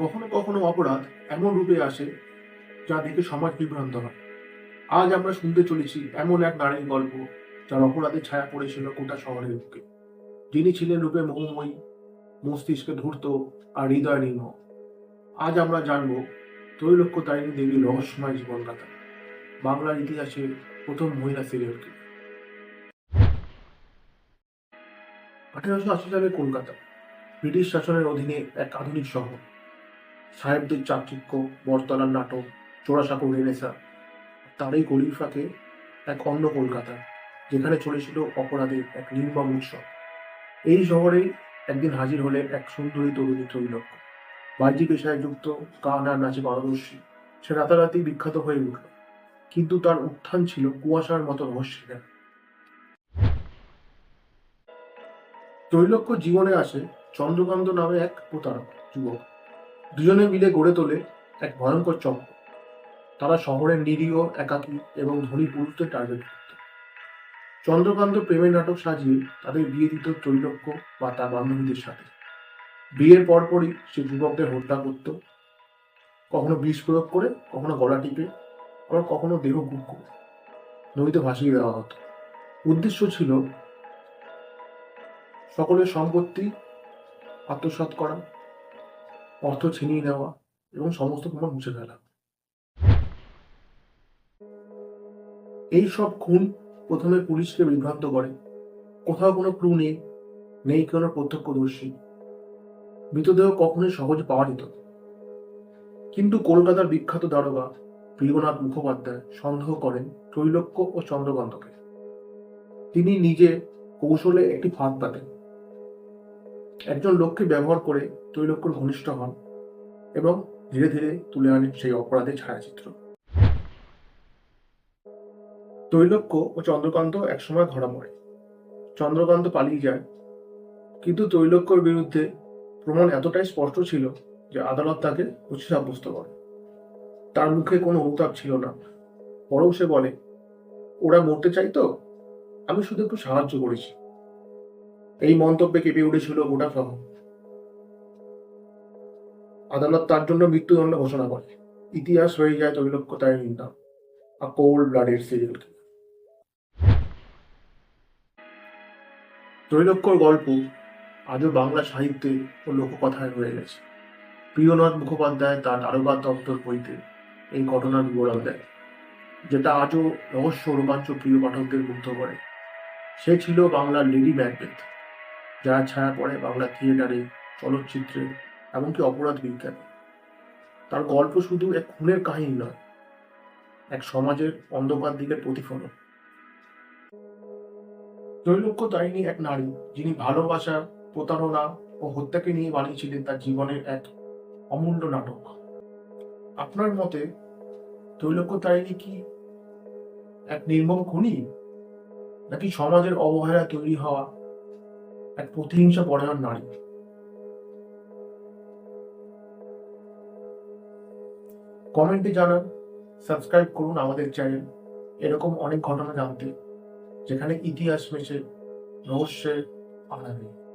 কখনো কখনো অপরাধ এমন রূপে আসে যা দেখে সমাজ বিভ্রান্ত হয়। আজ আমরা শুনতে চলেছি এমন এক নারীর গল্প যার অপরাধের ছায়া পড়েছিল গোটা শহরের বুকে। যিনি ছিলেন রূপে মোহময়ী, মস্তিষ্কে ধূর্ত আর হৃদয় নির্মহ আজ আমরা জানব ত্রৈলোক্য তারিণী দেবী রহস্যময় জীবনগাথা, বাংলার ইতিহাসের প্রথম মহিলা সিরিয়াল কিলার আঠেরোশো আশি সালে কলকাতা, ব্রিটিশ শাসনের অধীনে এক আধুনিক শহর। সাহেবদের চাকচিক্য বরতলার নাটক চোরাসাঁকো রেনেসা তারই গলির ফাঁকে এক অন্য কলকাতা, যেখানে চলেছিল অপরাধের এক নির্মম উৎসব। এই শহরেই একদিন হাজির হলে এক সুন্দরী তরুণী ত্রৈলোক্য। বাহ্যিক পেশায় যুক্ত গান আর নাচে পারদর্শী, সে রাতারাতি বিখ্যাত হয়ে উঠল। কিন্তু তার উত্থান ছিল কুয়াশার মতো রহস্যের। ত্রৈলোক্য জীবনে আসে চন্দ্রকান্ত নামে এক প্রতারক, যুবক। দুজনে মিলে গড়ে তোলে এক ভয়ঙ্কর চক্র। তারা শহরের নিরীহ, একাকী এবং ধনী পুরুষদের টার্গেট করত। চন্দ্রকান্ত প্রেমের নাটক সাজিয়ে তাদের বিয়ে দিত ত্রৈলোক্য বা তার বান্ধবীদের সাথে। বিয়ের পরপরই সে যুবকদের হত্যা করত। কখনো বিষ প্রয়োগ করে, কখনো গলা টিপে, আবার কখনো দেহ গুপ করে। নদীতে ভাসিয়ে দেওয়া হতো। উদ্দেশ্য ছিল সকলের সম্পত্তি আত্মসাৎ করা অর্থ ছিনিয়ে নেওয়া এবং সমস্ত প্রমাণ মুছে ফেলা। এই সব খুন প্রথমে পুলিশকে বিভ্রান্ত করে। কোথাও কোনো ক্লু নেই নেই কোনো প্রত্যক্ষদর্শী। মৃতদেহ কখনোই সহজে পাওয়া যেত কিন্তু কলকাতার বিখ্যাত দারোগা প্রিয়নাথ মুখোপাধ্যায় সন্দেহ করেন ত্রৈলোক্য ও চন্দ্রকান্তকে। তিনি নিজে কৌশলে একটি ফাঁদ পাতেন। একজন লোককে ব্যবহার করে ত্রৈলোক্যর ঘনিষ্ঠ হন এবং ধীরে ধীরে তুলে আনেন সেই অপরাধের ছায়াচিত্র। ত্রৈলোক্য ও চন্দ্রকান্ত একসময় ধরা পড়ে চন্দ্রকান্ত পালিয়ে যায়। কিন্তু ত্রৈলোক্যর বিরুদ্ধে প্রমাণ এতটাই স্পষ্ট ছিল যে আদালত তাকে দোষী সাব্যস্ত করে। তার মুখে কোনো অনুতাপ ছিল না। বরং সে বলে, ওরা মরতে চাইতো? আমি শুধু একটু সাহায্য করেছি। এই মন্তব্যে কেঁপে উঠেছিল গোটা শহর আদালত তার জন্য মৃত্যুদণ্ড ঘোষণা করে। ইতিহাস হয়ে যায় তৈলক্য তারিণীর নাম আ কোল্ড ব্লাডের সিরিয়াল ত্রৈলোক্যর গল্প আজও বাংলা সাহিত্যে ও লোককথায় রয়ে গেছে। প্রিয়নাথ মুখোপাধ্যায় তার দারোগা দপ্তর বইতে এই ঘটনার বিবরণ দেয় যেটা আজও রহস্য রোমাঞ্চ প্রিয় পাঠকদের মুগ্ধ করে। সে ছিল বাংলার লেডি ম্যাকবেথ। যার ছায়া পড়ে বাংলা থিয়েটারে, চলচ্চিত্রে, এমনকি অপরাধ বিজ্ঞানে। তার গল্প শুধু এক খুনের কাহিনী নয়, এক সমাজের অন্ধকার দিকের প্রতিফলন। ত্রৈলোক্য তারিণী এক নারী, যিনি ভালোবাসা, প্রতারণা ও হত্যাকে নিয়ে বানিয়েছিলেন তার জীবনের এক অমূল্য নাটক। আপনার মতে ত্রৈলোক্য তারিণী কি এক নির্মম খুনি? নাকি সমাজের অবহেলা তৈরি হওয়া এক প্রতিহিংসা পরায়ণ নারী। কমেন্টে জানান, সাবস্ক্রাইব করুন আমাদের চ্যানেল। এরকম অনেক ঘটনা জানতে, যেখানে ইতিহাস মেশে রহস্যের আড়ালে।